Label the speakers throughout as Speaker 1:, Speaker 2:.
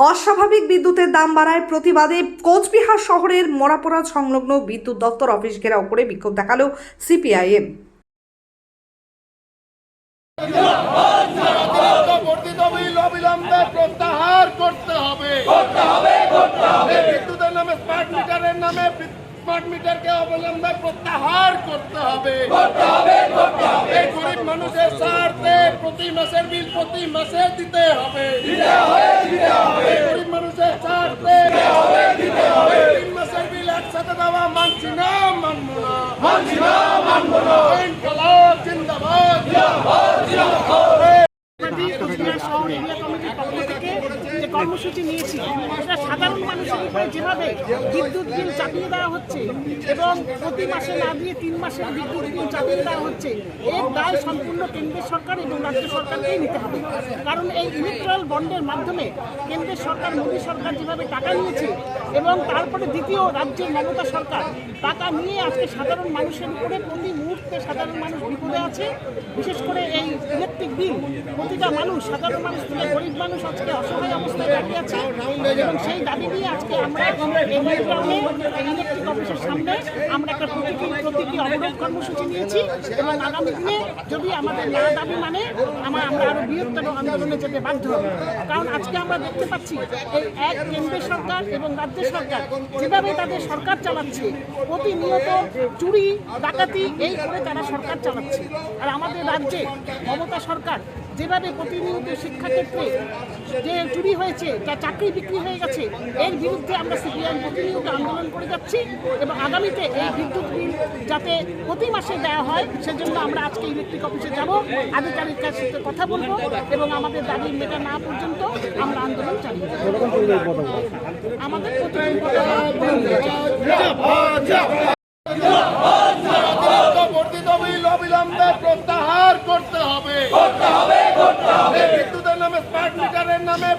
Speaker 1: অস্বাভাবিক বিদ্যুতের দাম বাড়ায় প্রতিবাদে কোচবিহার শহরের মরাপোড়া সংলগ্ন বিদ্যুৎ দপ্তর অফিস ঘেরাও করে বিক্ষোভ দেখাল সিপিআইএম।
Speaker 2: প্রত্যাহার করতে হবে বিদ্যুতের নামে স্মার্ট মিটারের নামে স্মার্ট মিটারকে অবিলম্বে প্রত্যাহার করতে হবে। করতে হবে করতে হবে। গরিব মানুষের স্বার্থে প্রতি মাসের বিল প্রতি মাসে দিতে হবে। দিতে হবে দিতে হবে। গরিব মানুষের স্বার্থে দিতে হবে দিতে হবে। তিন মাসের বিল একসাথে দেওয়া মানছি না মানবো না। মানছি না মানবো না ইনকলাব জিন্দাবাদ জিন্দাবাদ জিন্দাবাদ
Speaker 3: আমাদের কুচবিহার শহর এরিয়া কমিটির পক্ষ থেকে যে কর্মসূচি নিয়েছি এটা সাধারণ মানুষের উপরে যেভাবে বিদ্যুৎ বিল চাপিয়ে দেওয়া হচ্ছে এবং প্রতি মাসে না দিয়ে তিন মাসের বিদ্যুৎ বিল চাপিয়ে দেওয়া হচ্ছে, এর দায় সম্পূর্ণ কেন্দ্রের সরকার এবং রাজ্য সরকারকেই নিতে হবে। কারণ এই ইলেকট্রাল বন্ডের মাধ্যমে কেন্দ্রের সরকার, মোদী সরকার যেভাবে টাকা নিয়েছে এবং তারপরে দ্বিতীয় রাজ্যের মমতা সরকার। টাকা নিয়ে আজকে সাধারণ মানুষের উপরে প্রতি মুহূর্তে সাধারণ মানুষ বিপদে আছে। বিশেষ করে এই ইলেকট্রিক বিল প্রতিটা মানুষ, সাধারণ মানুষ থেকে গরিব মানুষ আজকে অসহায় অবস্থায় দাঁড়িয়ে আছে। এবং সেই দাবি নিয়ে আজকে আমরা ইলেকট্রিক অফিসের সামনে আমরা একটা প্রতীকী প্রতীকী অবরোধ কর্মসূচি নিয়েছি। এবং আগামী দিনে যদি আমাদের না দাবি মানে আমরা আমরা আরও বৃহত্তর আন্দোলনে যেতে বাধ্য হব। কারণ আজকে আমরা দেখতে পাচ্ছি এই এক কেন্দ্রের সরকার এবং রাজ্য সরকার যেভাবে তাদের সরকার চালাচ্ছে, প্রতিনিয়ত চুরি, ডাকাতি, এই করে তারা সরকার চালাচ্ছে। আর আমাদের রাজ্যে মমতা সরকার যেভাবে প্রতিনিয়ত শিক্ষাক্ষেত্রে যে চুরি হয়েছে, যা চাকরি বিক্রি হয়ে গেছে, এর বিরুদ্ধে আমরা সিপিআইএম প্রতিনিয়ত আন্দোলন করে যাচ্ছি এবং আগামীতে এই বিদ্যুৎ বিল যাতে প্রতি মাসে দেওয়া হয়, সেজন্য আমরা আজকে ইলেকট্রিক অফিসে যাব আধিকারিকের সাথে কথা বলব এবং আমাদের দাবি মেটা না পর্যন্ত আমরা আন্দোলন চালিয়ে। আমাদের প্রতিদিন
Speaker 2: বর্ধিত বিল অবিলম্বে প্রত্যাহার করতে হবে করতে হবে করতে হবে বিদ্যুতের নামে স্মার্ট মিটারের নামে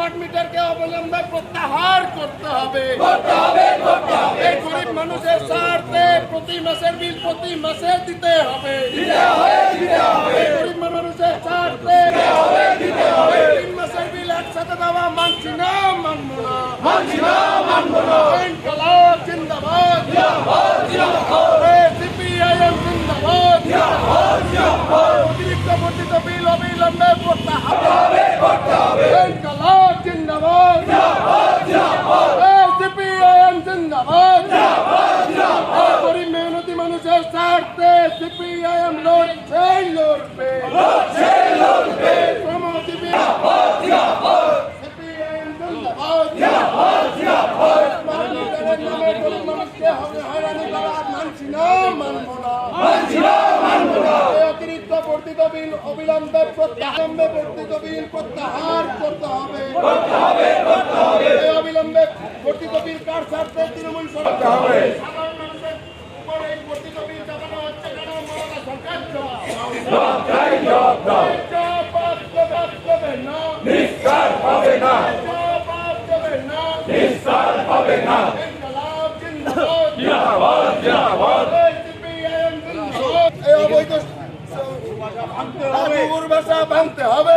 Speaker 2: স্মার্ট মিটারকে অবলম্বনে প্রত্যাহার করতে হবে। করতে হবে করতে হবে। এই গরিব মানুষের স্বার্থে প্রতি মাসের বিল প্রতি মাসে দিতে হবে। দিতে হবে দিতে হবে এই গরিব মানুষের স্বার্থে দিতে হবে দিতে হবে তিন মাসের বিল একসাথে দেওয়া মানছি না মানবো না মানছি না মানবো না ইনকলাব জিন্দাবাদ জিন্দাবাদ জিন্দাবাদ সিপিআইএম জিন্দাবাদ জিন্দাবাদ জিন্দাবাদ অতিরিক্ত বর্ধিত বিল অবিলম্বে প্রত্যাহার হবে করতে হবে ইনকলাব জিন্দাবাদ জিন্দাবাদ জিন্দাবাদ সিপিআইএম জিন্দাবাদ জিন্দাবাদ জিন্দাবাদ গরিব মেহনতি মানুষের স্বার্থে সিপিআইএম লড়ছে লড়বে লড়ছে লড়বে শ্রমজীবী জিন্দাবাদ জিন্দাবাদ সিপিআইএম জিন্দাবাদ জিন্দাবাদ জিন্দাবাদ মানুষকে হবে হয়রানি করা মানছি না মানবো না মানছি না মানবো না অতিরিক্ত বর্ধিত বিল অবিলম্বে প্রত্যাহারে বর্ধিত বিল প্রত্যাহার করতে হবে করতে হবে করতে হবে অবিলম্বে বর্ধিত বিল কার স্বার্থে তৃণমূল সরকার হবে সাধারণ মানুষের উপর এই বর্ধিত বিল চাপানো হচ্ছে কেন মমতা সরকার জবাব দাও জবাব জবাব দেবে না নিস্তার হবে না নিস্তার হবে না জিন্দাবাদ জিন্দাবাদ এই অবৈধ ভাঙতে হবে।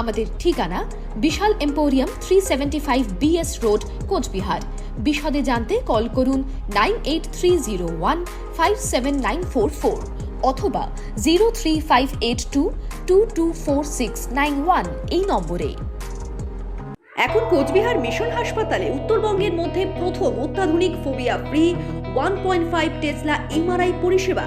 Speaker 4: আমাদের ঠিকানা Vishal emporium three seventy five BS road Coochbehar. বিশদে জানতে কল করুন nine eight three zero one five seven nine four four অথবা zero three five eight two two two four six nine one এই নম্বরে।
Speaker 1: এখন কোচবিহার মিশন হাসপাতালে উত্তরবঙ্গের মধ্যে প্রথম অত্যাধুনিক phobia free one point five tesla MRI পরিষেবা।